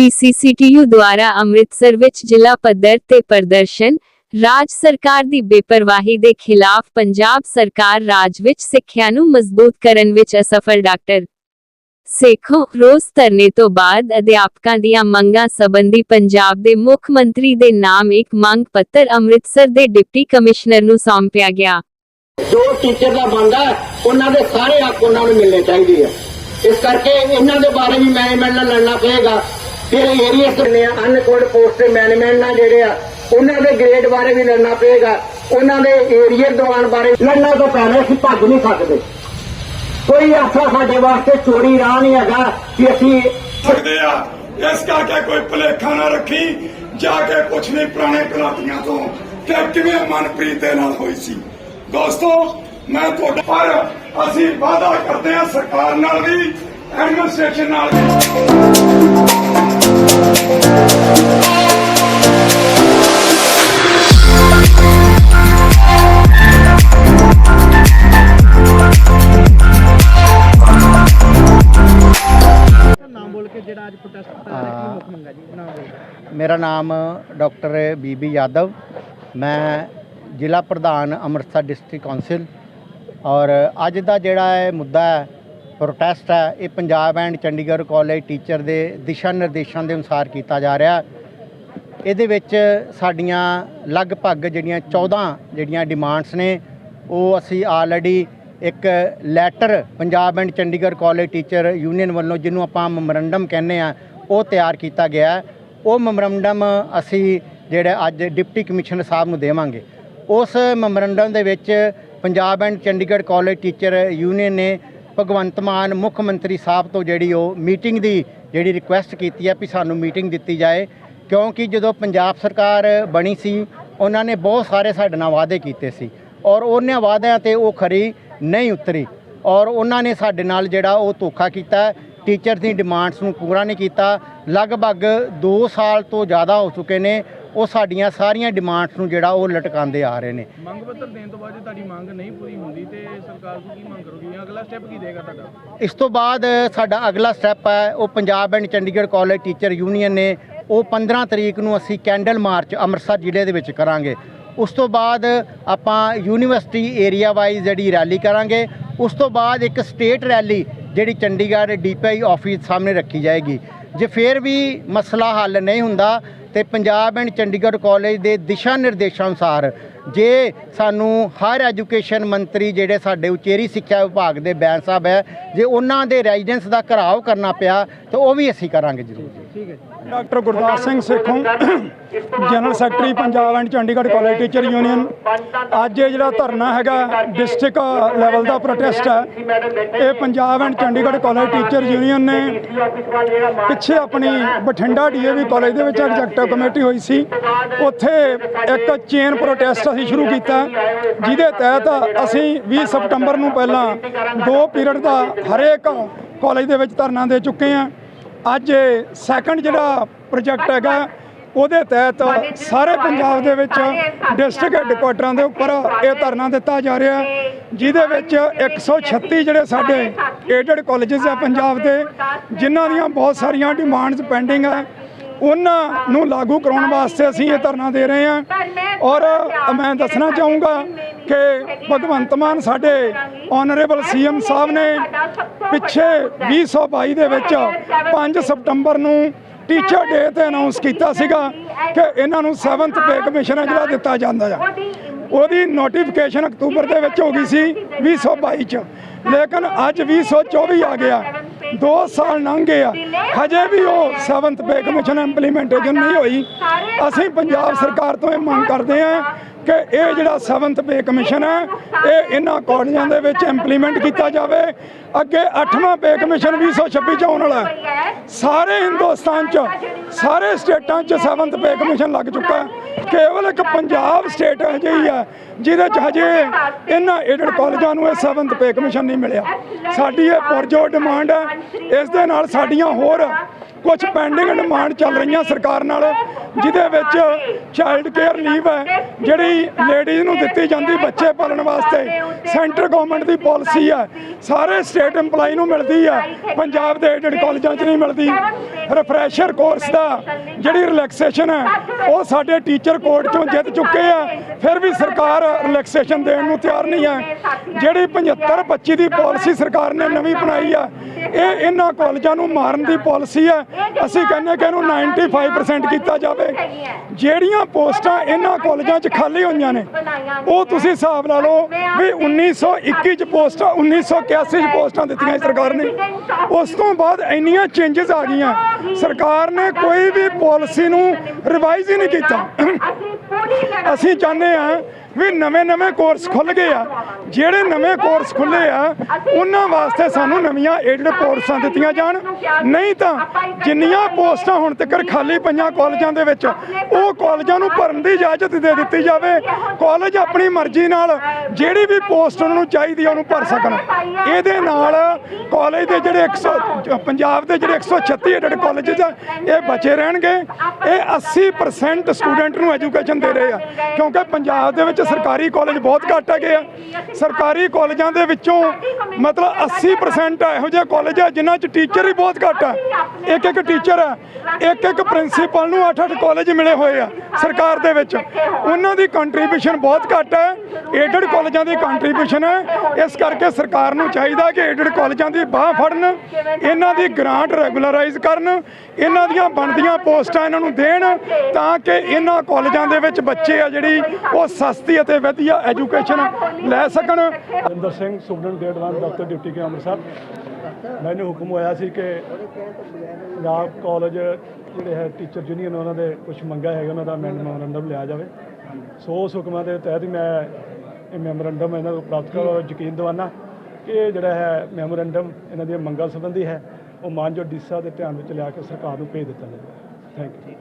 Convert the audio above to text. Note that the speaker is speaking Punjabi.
ਪੀਸੀਸੀਟੀਯੂ ਦੁਆਰਾ ਅੰਮ੍ਰਿਤਸਰ ਵਿੱਚ ਜ਼ਿਲ੍ਹਾ ਪੱਧਰ ਤੇ ਪ੍ਰਦਰਸ਼ਨ ਰਾਜ ਸਰਕਾਰ ਦੀ ਬੇਪਰਵਾਹੀ ਦੇ ਖਿਲਾਫ ਪੰਜਾਬ ਸਰਕਾਰ ਰਾਜ ਵਿੱਚ ਸਿੱਖਿਆ ਨੂੰ ਮਜ਼ਬੂਤ ਕਰਨ ਵਿੱਚ ਅਸਫਲ ਡਾਕਟਰ। ਸੇਖੋਂ ਰੋਸ ਧਰਨੇ ਤੋਂ ਬਾਅਦ ਅਧਿਆਪਕਾਂ ਦੀਆਂ ਮੰਗਾਂ ਸੰਬੰਧੀ ਪੰਜਾਬ ਦੇ ਮੁੱਖ ਮੰਤਰੀ ਦੇ ਨਾਮ ਇੱਕ ਮੰਗ ਪੱਤਰ ਅੰਮ੍ਰਿਤਸਰ ਦੇ ਡਿਪਟੀ ਕਮਿਸ਼ਨਰ ਨੂੰ ਸੌਂਪਿਆ ਗਿਆ। ਜੋ ਟੀਚਰ ਦਾ ਬਣਦਾ ਹੈ, ਉਹਨਾਂ ਦੇ ਸਾਰੇ ਹੱਕ ਉਹਨਾਂ ਨੂੰ ਮਿਲਣੇ ਚਾਹੀਦੇ ਆ। ਇਸ ਕਰਕੇ ਇਹਨਾਂ ਦੇ ਬਾਰੇ ਵੀ ਮੈਨੇਜਮੈਂਟ ਨਾਲ ਲੜਨਾ ਪਏਗਾ। ਫਿਰ ਏਰੀਆ ਕਰਨੇ ਆ ਅਨਕੋਡ ਪੋਸਟ ਮੈਨੇਜਮੈਂਟ ਨਾਲ ਜਿਹੜੇ ਆ, ਉਹਨਾਂ ਦੇ ਗ੍ਰੇਡ ਬਾਰੇ ਵੀ ਲੜਨਾ ਪਏਗਾ। ਉਹਨਾਂ ਦੇ ਏਰੀਆ ਦਵਾਨ ਬਾਰੇ ਲੜਨਾ ਤੋਂ ਪਹਿਲੇ ਅਸੀਂ ਭੱਜ ਨਹੀਂ ਸਕਦੇ। ਕੋਈ ਐਸਾ ਸਾਡੇ ਵਾਸਤੇ ਚੋਰੀ ਰਾਹ ਨਹੀਂ ਹੈਗਾ ਕਿ ਅਸੀਂ ਸਕਦੇ ਆ। ਇਸ ਕਰਕੇ ਕੋਈ ਭੁਲੇਖਾ ਨਾ ਰੱਖੀ, ਜਾ ਕੇ ਕੁਛ ਨਹੀਂ ਪੁਰਾਣੇ ਕਲਾਤੀਆਂ ਤੋਂ। ਕਿ ਕਿਵੇਂ ਮਨਪ੍ਰੀਤ ਦੇ ਨਾਲ ਹੋਈ ਸੀ? ਦੋਸਤੋ, ਮੈਂ ਤੁਹਾਡਾ ਪਰ ਅਸੀਂ ਵਾਅਦਾ ਕਰਦੇ ਹਾਂ ਸਰਕਾਰ ਨਾਲ ਵੀ ਐਡਮਿਨਿਸਟ੍ਰੇਸ਼ਨ ਨਾਲ ਵੀ। ਜਿਹੜਾ ਅੱਜ ਪ੍ਰੋਟੈਸਟ ਕੀਤਾ ਜਾ ਰਿਹਾ ਕੀ ਮੁੱਖ ਮੰਗਾ ਜੀ? ਨਾਮ ਬੋਲ ਕੇ ਮੇਰਾ ਨਾਮ ਡਾਕਟਰ ਬੀਬੀ ਯਾਦਵ। ਮੈਂ ਜ਼ਿਲ੍ਹਾ ਪ੍ਰਧਾਨ ਅੰਮ੍ਰਿਤਸਰ ਡਿਸਟ੍ਰਿਕਟ ਕੌਂਸਲ। ਔਰ ਅੱਜ ਦਾ ਜਿਹੜਾ ਇਹ ਮੁੱਦਾ ਹੈ ਪ੍ਰੋਟੈਸਟ ਹੈ ਇਹ Punjab and Chandigarh college teacher ਦੇ ਦਿਸ਼ਾ ਨਿਰਦੇਸ਼ਾਂ ਦੇ ਅਨੁਸਾਰ ਕੀਤਾ ਜਾ ਰਿਹਾ ਇਹਦੇ ਵਿੱਚ ਸਾਡੀਆਂ ਲਗਭਗ ਜਿਹੜੀਆਂ 14 ਜਿਹੜੀਆਂ ਡਿਮਾਂਡਸ ਨੇ ਉਹ ਅਸੀਂ ਆਲਰੇਡੀ ਇੱਕ letter Punjab and Chandigarh college teacher union ਵੱਲੋਂ ਜਿਹਨੂੰ ਆਪਾਂ ਮੈਮੋਰੰਡਮ ਕਹਿੰਦੇ ਆ ਉਹ ਤਿਆਰ ਕੀਤਾ ਗਿਆ ਉਹ ਮੈਮੋਰੰਡਮ ਅਸੀਂ ਜਿਹੜਾ ਅੱਜ ਡਿਪਟੀ ਕਮਿਸ਼ਨਰ ਸਾਹਿਬ ਨੂੰ ਦੇਵਾਂਗੇ। ਉਸ ਮੈਮੋਰੰਡਮ ਦੇ ਵਿੱਚ Punjab and Chandigarh college teacher union ਨੇ ਭਗਵੰਤ ਮਾਨ, ਮੁੱਖ ਮੰਤਰੀ ਸਾਹਿਬ ਤੋਂ ਜਿਹੜੀ ਉਹ ਮੀਟਿੰਗ ਦੀ ਜਿਹੜੀ ਰਿਕੁਐਸਟ ਕੀਤੀ ਹੈ ਵੀ ਸਾਨੂੰ ਮੀਟਿੰਗ ਦਿੱਤੀ ਜਾਏ। ਕਿਉਂਕਿ ਜਦੋਂ ਪੰਜਾਬ ਸਰਕਾਰ ਬਣੀ ਸੀ, ਉਹਨਾਂ ਨੇ ਬਹੁਤ ਸਾਰੇ ਸਾਡੇ ਨਾਲ ਵਾਅਦੇ ਕੀਤੇ ਸੀ। ਔਰ ਉਹਨਾਂ ਵਾਅਦਿਆਂ ਤੇ ਉਹ ਖਰੀ ਨਹੀਂ ਉਤਰੀ। ਔਰ ਉਹਨਾਂ ਨੇ ਸਾਡੇ ਨਾਲ ਜਿਹੜਾ ਉਹ ਧੋਖਾ ਕੀਤਾ। ਟੀਚਰ ਦੀ ਡਿਮਾਂਡਸ ਨੂੰ ਪੂਰਾ ਨਹੀਂ ਕੀਤਾ। ਲਗਭਗ 2 ਸਾਲ ਤੋਂ ਜ਼ਿਆਦਾ ਹੋ ਚੁੱਕੇ ਨੇ। ਉਹ ਸਾਡੀਆਂ ਸਾਰੀਆਂ ਡਿਮਾਂਡਸ ਨੂੰ ਜਿਹੜਾ ਉਹ ਲਟਕਾਉਂਦੇ ਆ ਰਹੇ ਨੇ। ਮੰਗ ਪੱਤਰ ਦੇਣ ਤੋਂ ਬਾਅਦ ਜੇ ਤੁਹਾਡੀ ਮੰਗ ਨਹੀਂ ਪੂਰੀ ਹੁੰਦੀ ਤੇ ਸਰਕਾਰ ਤੋਂ ਕੀ ਮੰਗ ਕਰੋਗੇ? ਜਾਂ ਅਗਲਾ ਸਟੈਪ ਕੀ ਦੇਗਾ ਤੁਹਾਡਾ? ਇਸ ਤੋਂ ਬਾਅਦ ਸਾਡਾ ਅਗਲਾ ਸਟੈਪ ਹੈ ਉਹ Punjab and Chandigarh college teacher union ਨੇ ਉਹ 15 ਤਰੀਕ ਨੂੰ ਅਸੀਂ ਕੈਂਡਲ ਮਾਰਚ ਅੰਮ੍ਰਿਤਸਰ ਜ਼ਿਲ੍ਹੇ ਦੇ ਵਿੱਚ ਕਰਾਂਗੇ। ਉਸ ਤੋਂ ਬਾਅਦ ਆਪਾਂ ਯੂਨੀਵਰਸਿਟੀ ਏਰੀਆ ਵਾਈਜ਼ ਜਿਹੜੀ ਰੈਲੀ ਕਰਾਂਗੇ, ਉਸ ਤੋਂ ਬਾਅਦ ਇੱਕ ਸਟੇਟ ਰੈਲੀ ਜਿਹੜੀ ਚੰਡੀਗੜ੍ਹ ਡੀਪੀਆਈ ਆਫਿਸ ਸਾਹਮਣੇ ਰੱਖੀ ਜਾਏਗੀ। ਜੇ ਫਿਰ ਵੀ ਮਸਲਾ ਹੱਲ ਨਹੀਂ ਹੁੰਦਾ, ਤੇ ਪੰਜਾਬ ਐਂਡ ਚੰਡੀਗੜ੍ਹ ਕਾਲਜ ਦੇ ਦਿਸ਼ਾ ਨਿਰਦੇਸ਼ਾਂ ਅਨੁਸਾਰ ਜੇ ਸਾਨੂੰ ਹਾਇਰ ਐਜੂਕੇਸ਼ਨ ਮੰਤਰੀ ਜਿਹੜੇ ਸਾਡੇ ਉਚੇਰੀ ਸਿੱਖਿਆ ਵਿਭਾਗ ਦੇ ਬੈਂਸ ਸਾਹਿਬ ਹੈ, ਜੇ ਉਹਨਾਂ ਦੇ ਰੈਜ਼ੀਡੈਂਸ ਦਾ ਘਰਾਓ ਕਰਨਾ ਪਿਆ, ਤਾਂ ਉਹ ਵੀ ਅਸੀਂ ਕਰਾਂਗੇ ਜ਼ਰੂਰ। ਠੀਕ ਹੈ doctor Gurdas Singh Sekhon general secretary Punjab and Chandigarh college teacher union. ਅੱਜ ਇਹ ਜਿਹੜਾ ਧਰਨਾ ਹੈਗਾ, ਡਿਸਟ੍ਰਿਕਟ ਲੈਵਲ ਦਾ ਪ੍ਰੋਟੈਸਟ ਹੈ। ਇਹ Punjab and Chandigarh college teacher union ਨੇ ਪਿੱਛੇ ਆਪਣੀ ਬਠਿੰਡਾ ਡੀਏਵੀ ਕਾਲਜ ਦੇ ਵਿੱਚ ਐਗਜ਼ੈਕਟਿਵ ਕਮੇਟੀ ਹੋਈ ਸੀ। ਉੱਥੇ ਇੱਕ ਚੇਨ ਪ੍ਰੋਟੈਸਟ ਅਸੀਂ ਸ਼ੁਰੂ ਕੀਤਾ। ਜਿਹਦੇ ਤਹਿਤ ਅਸੀਂ 20 ਸਪਟੰਬਰ ਨੂੰ ਪਹਿਲਾਂ ਦੋ ਪੀਰੀਅਡ ਦਾ ਹਰੇਕ ਕਾਲਜ ਦੇ ਵਿੱਚ ਧਰਨਾ ਦੇ ਚੁੱਕੇ ਹਾਂ। ਅੱਜ ਸੈਕੰਡ ਜਿਹੜਾ ਪ੍ਰੋਜੈਕਟ ਹੈਗਾ ਉਹਦੇ ਤਹਿਤ ਸਾਰੇ ਪੰਜਾਬ ਦੇ ਵਿੱਚ ਡਿਸਟ੍ਰਿਕਟ ਹੈੱਡਕੁਆਟਰਾਂ ਦੇ ਉੱਪਰ ਇਹ ਧਰਨਾ ਦਿੱਤਾ ਜਾ ਰਿਹਾ ਜਿਹਦੇ ਵਿੱਚ 136 ਜਿਹੜੇ ਸਾਡੇ ਏਡਡ ਕਾਲਜਸ ਆ ਪੰਜਾਬ ਦੇ ਜਿਨ੍ਹਾਂ ਦੀਆਂ ਬਹੁਤ ਸਾਰੀਆਂ ਡਿਮਾਂਡਸ ਪੈਂਡਿੰਗ ਆ ਉਹਨਾਂ ਨੂੰ ਲਾਗੂ ਕਰਾਉਣ ਵਾਸਤੇ ਅਸੀਂ ਇਹ ਧਰਨਾ ਦੇ ਰਹੇ ਹਾਂ। ਔਰ ਮੈਂ ਦੱਸਣਾ ਚਾਹੂੰਗਾ ਕਿ ਭਗਵੰਤ ਮਾਨ ਸਾਡੇ ਆਨਰੇਬਲ ਸੀਐਮ ਸਾਹਿਬ ਨੇ ਪਿੱਛੇ 2022 ਦੇ ਵਿੱਚ 5 ਸਤੰਬਰ ਨੂੰ ਟੀਚਰ ਡੇ ਤੇ ਅਨਾਉਂਸ ਕੀਤਾ ਸੀਗਾ ਕਿ ਇਹਨਾਂ ਨੂੰ 7th ਪੇ ਕਮਿਸ਼ਨ ਜਿਹੜਾ ਦਿੱਤਾ ਜਾਂਦਾ ਆ। ਉਹਦੀ ਨੋਟੀਫਿਕੇਸ਼ਨ ਅਕਤੂਬਰ ਦੇ ਵਿੱਚ ਹੋ ਗਈ ਸੀ 2022 ਚ। ਲੇਕਿਨ ਅੱਜ 2024 ਆ ਗਿਆ। 2 ਸਾਲ ਲੰਘ ਗਏ ਆ। ਹਜੇ ਵੀ ਉਹ 7th ਪੇ ਕਮਿਸ਼ਨ ਇੰਪਲੀਮੈਂਟੇਸ਼ਨ ਨਹੀਂ ਹੋਈ। ਅਸੀਂ ਪੰਜਾਬ ਸਰਕਾਰ ਤੋਂ ਇਹ ਮੰਗ ਕਰਦੇ ਹਾਂ ਕਿ ਇਹ ਜਿਹੜਾ 7th ਪੇ ਕਮਿਸ਼ਨ ਹੈ, ਇਹ ਇਹਨਾਂ ਕਾਲਜਾਂ ਦੇ ਵਿੱਚ ਇੰਪਲੀਮੈਂਟ ਕੀਤਾ ਜਾਵੇ। ਅੱਗੇ 8ਵਾਂ ਪੇ ਕਮਿਸ਼ਨ 2026 ਚ ਆਉਣ ਵਾਲਾ ਹੈ। ਸਾਰੇ ਹਿੰਦੁਸਤਾਨ ਚ, ਸਾਰੇ ਸਟੇਟਾਂ ਚ 7th ਪੇ ਕਮਿਸ਼ਨ ਲੱਗ ਚੁੱਕਾ ਹੈ। ਕੇਵਲ ਇੱਕ ਪੰਜਾਬ ਸਟੇਟ ਅਜਿਹੀ ਹੈ, ਜਿਹਦੇ ਚ ਹਜੇ ਇਹਨਾਂ ਏਡਡ ਕਾਲਜਾਂ ਨੂੰ ਇਹ 7th ਪੇ ਕਮਿਸ਼ਨ ਨਹੀਂ ਮਿਲਿਆ। ਸਾਡੀ ਇਹ ਪੁਰਜੋ ਡਿਮਾਂਡ ਹੈ। ਇਸ ਦੇ ਨਾਲ ਸਾਡੀਆਂ ਹੋਰ ਕੁਝ ਪੈਂਡਿੰਗ ਡਿਮਾਂਡ ਚੱਲ ਰਹੀਆਂ ਸਰਕਾਰ ਨਾਲ, ਜਿਹਦੇ ਵਿੱਚ ਚਾਈਲਡ ਕੇਅਰ ਲੀਵ ਹੈ, ਜਿਹੜੀ ਲੇਡੀਜ਼ ਨੂੰ ਦਿੱਤੀ ਜਾਂਦੀ ਬੱਚੇ ਪਾਲਣ ਵਾਸਤੇ। ਸੈਂਟਰ ਗਵਰਨਮੈਂਟ ਦੀ ਪਾਲਿਸੀ ਹੈ। ਸਾਰੇ ਸਟੇਟ EMPLOYE ਨੂੰ ਮਿਲਦੀ ਹੈ। ਪੰਜਾਬ ਦੇ ਏਡਡ ਕਾਲਜਾਂ 'ਚ ਨਹੀਂ ਮਿਲਦੀ। ਰਿਫਰੈਸ਼ਰ ਕੋਰਸ ਦਾ ਜਿਹੜੀ ਰਿਲੈਕਸੇਸ਼ਨ ਹੈ, ਉਹ ਸਾਡੇ ਟੀਚਰ ਕੋਰਟ 'ਚੋਂ ਜਿੱਤ ਚੁੱਕੇ ਆ। ਫਿਰ ਵੀ ਸਰਕਾਰ ਰਿਲੈਕਸੇਸ਼ਨ ਦੇਣ ਨੂੰ ਤਿਆਰ ਨਹੀਂ ਹੈ ਜਿਹੜੀ 75 25 ਦੀ ਪਾਲਿਸੀ ਸਰਕਾਰ ਨੇ ਨਵੀਂ ਬਣਾਈ ਆ, ਇਹ ਇਹਨਾਂ ਕਾਲਜਾਂ ਨੂੰ ਮਾਰਨ ਦੀ ਪਾਲਿਸੀ ਹੈ ਅਸੀਂ ਕਹਿੰਦੇ ਕਿ ਇਹਨੂੰ 95% ਕੀਤਾ ਜਾਵੇ। ਜਿਹੜੀਆਂ ਪੋਸਟਾਂ ਇਹਨਾਂ ਕਾਲਜਾਂ 'ਚ ਖਾਲੀ ਹੋਈਆਂ ਨੇ, ਉਹ ਤੁਸੀਂ ਹਿਸਾਬ ਲਾ ਲਓ ਵੀ 1921 ਚ ਪੋਸਟਾਂ 1981 ਚ ਪੋਸਟਾਂ ਦਿੱਤੀਆਂ ਸਰਕਾਰ ਨੇ। ਉਸ ਤੋਂ ਬਾਅਦ ਇੰਨੀਆਂ ਚੇਂਜਸ ਆ ਗਈਆਂ। ਸਰਕਾਰ ਨੇ ਕੋਈ ਵੀ ਪਾਲਿਸੀ ਨੂੰ ਰਿਵਾਈਜ਼ ਹੀ ਨਹੀਂ ਕੀਤਾ। ਅਸੀਂ ਚਾਹੁੰਦੇ ਆ ਵੀ ਨਵੇਂ ਨਵੇਂ ਕੋਰਸ ਖੁੱਲ ਗਏ ਆ। ਜਿਹੜੇ ਨਵੇਂ ਕੋਰਸ ਖੁੱਲੇ ਆ, ਉਹਨਾਂ ਵਾਸਤੇ ਸਾਨੂੰ ਨਵੀਆਂ ਏਡਡ ਕੋਰਸਾਂ ਦਿੱਤੀਆਂ ਜਾਣ। ਨਹੀਂ ਤਾਂ ਜਿੰਨੀਆਂ ਪੋਸਟਾਂ ਹੁਣ ਤੱਕ ਖਾਲੀ ਪਈਆਂ ਕਾਲਜਾਂ ਦੇ ਵਿੱਚ, ਉਹ ਕਾਲਜਾਂ ਨੂੰ ਭਰਨ ਦੀ ਇਜਾਜ਼ਤ ਦੇ ਦਿੱਤੀ ਜਾਵੇ। ਕਾਲਜ ਆਪਣੀ ਮਰਜ਼ੀ ਨਾਲ ਜਿਹੜੀ ਵੀ ਪੋਸਟ ਉਹਨਾਂ ਨੂੰ ਚਾਹੀਦੀ ਆ, ਉਹਨੂੰ ਭਰ ਸਕਣ। ਇਹਦੇ ਨਾਲ ਕਾਲਜ ਦੇ ਜਿਹੜੇ 100 ਪੰਜਾਬ ਦੇ ਜਿਹੜੇ 136 ਏਡਡ ਕਾਲਜਸ ਆ, ਇਹ ਬਚੇ ਰਹਿਣਗੇ। ਇਹ 80% ਸਟੂਡੈਂਟ ਨੂੰ ਐਜੂਕੇਸ਼ਨ ਦੇ ਰਹੇ ਆ। ਕਿਉਂਕਿ ਪੰਜਾਬ ਦੇ ਵਿੱਚ ਸਰਕਾਰੀ ਕਾਲਜ ਬਹੁਤ ਘੱਟ ਹੈਗੇ ਆ। ਸਰਕਾਰੀ ਕਾਲਜਾਂ ਦੇ ਵਿੱਚੋਂ ਮਤਲਬ 80% ਇਹੋ ਜਿਹੇ ਕਾਲਜ ਆ ਜਿਨ੍ਹਾਂ 'ਚ ਟੀਚਰ ਹੀ ਬਹੁਤ ਘੱਟ ਆ। ਇੱਕ ਇੱਕ ਟੀਚਰ ਆ, ਇੱਕ ਇੱਕ ਪ੍ਰਿੰਸੀਪਲ ਨੂੰ 8-8 ਕਾਲਜ ਮਿਲੇ ਹੋਏ ਆ ਸਰਕਾਰ ਦੇ ਵਿੱਚ। ਉਹਨਾਂ ਦੀ ਕੰਟਰੀਬਿਊਸ਼ਨ ਬਹੁਤ ਘੱਟ ਹੈ ਏਡਡ ਕਾਲਜਾਂ ਦੀ ਕੰਟਰੀਬਿਊਸ਼ਨ ਹੈ ਇਸ ਕਰਕੇ ਸਰਕਾਰ ਨੂੰ ਚਾਹੀਦਾ ਕਿ ਏਡਡ ਕਾਲਜਾਂ ਦੀ ਬਾਹ ਫੜਨ, ਇਹਨਾਂ ਦੀ ਗ੍ਰਾਂਟ ਰੈਗੂਲਰਾਈਜ਼ ਕਰਨ, ਇਹਨਾਂ ਦੀਆਂ ਬਣਦੀਆਂ ਪੋਸਟਾਂ ਇਹਨਾਂ ਨੂੰ ਦੇਣ ਤਾਂ ਕਿ ਇਹਨਾਂ ਕਾਲਜਾਂ ਦੇ ਵਿੱਚ ਬੱਚੇ ਆ ਜਿਹੜੀ ਉਹ ਸਸਤੀ ਅਤੇ ਵਧੀਆ ਐਜੂਕੇਸ਼ਨ ਲੈ ਸਕਣ। ਜਿੰਦਰ ਸਿੰਘ, ਸੁਪਰਡੈਂਟ ਗ੍ਰੇਡ 1 ਦਫ਼ਤਰ ਡਿਊਟੀ ਕੇ ਅੰਮ੍ਰਿਤਸਰ। ਮੈਨੂੰ ਹੁਕਮ ਹੋਇਆ ਸੀ ਕਿ ਪੰਜਾਬ ਕਾਲਜ ਜਿਹੜੇ ਹੈ ਟੀਚਰ ਯੂਨੀਅਨ ਉਹਨਾਂ ਦੇ ਕੁਝ ਮੰਗਾ ਹੈਗਾ ਉਹਨਾਂ ਦਾ ਮੈਮੋਰੰਡਮ ਲਿਆ ਜਾਵੇ। ਸੋ ਉਸ ਹੁਕਮਾਂ ਦੇ ਤਹਿਤ ਹੀ ਮੈਂ ਇਹ ਮੈਮੋਰੰਡਮ ਇਹਨਾਂ ਨੂੰ ਪ੍ਰਾਪਤ ਕਰੋ, ਯਕੀਨ ਦਿਵਾਨਾ ਕਿ ਇਹ ਜਿਹੜਾ ਹੈ ਮੈਮੋਰੰਡਮ ਇਹਨਾਂ ਦੀਆਂ ਮੰਗਾਂ ਸੰਬੰਧੀ ਹੈ, ਉਹ ਮਾਨਜੋ ਡੀਸਾ ਦੇ ਧਿਆਨ ਵਿੱਚ ਲਿਆ ਕੇ ਸਰਕਾਰ ਨੂੰ ਭੇਜ ਦਿੱਤਾ ਜਾਵੇ। Thank you